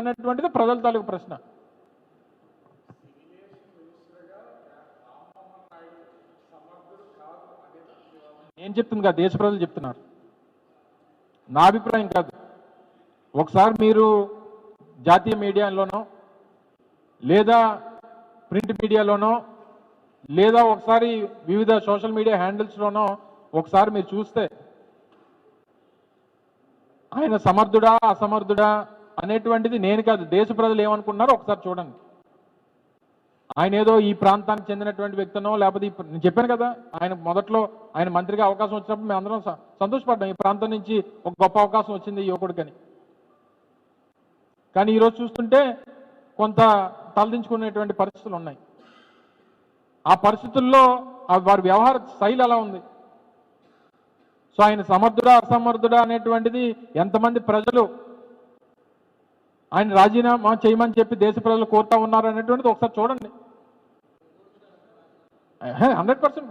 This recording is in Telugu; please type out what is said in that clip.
అనేటువంటిది ప్రజల తాలూకు ప్రశ్న. నేను చెప్తుంది కాదు దేశ ప్రజలు చెప్తున్నారు. నా అభిప్రాయం కాదు. ఒకసారి మీరు జాతీయ మీడియాలోనో లేదా ప్రింట్ మీడియాలోనో లేదా ఒకసారి వివిధ సోషల్ మీడియా హ్యాండిల్స్లోనో ఒకసారి మీరు చూస్తే ఆయన సమర్థుడా అసమర్థుడా అనేటువంటిది నేను కాదు దేశ ప్రజలు ఏమనుకుంటున్నారో ఒకసారి చూడండి. ఆయన ఏదో ఈ ప్రాంతానికి చెందినటువంటి వ్యక్తినో లేకపోతే నేను చెప్పాను కదా ఆయన మొదట్లో ఆయన మంత్రిగా అవకాశం వచ్చినప్పుడు మేము అందరం సంతోషపడ్డాం. ఈ ప్రాంతం నుంచి ఒక గొప్ప అవకాశం వచ్చింది ఈ యువకుడికని కానీ ఈరోజు చూస్తుంటే కొంత తలదించుకునేటువంటి పరిస్థితులు ఉన్నాయి. ఆ పరిస్థితుల్లో వారి వ్యవహార శైలి అలా ఉంది? సో ఆయన సమర్థుడా అసమర్థుడా అనేటువంటిది ఎంతమంది ప్రజలు ఆయన రాజీనామా చేయమని చెప్పి దేశ ప్రజలు కోరుతా ఉన్నారు అనేటువంటిది ఒకసారి చూడండి. Hundred percent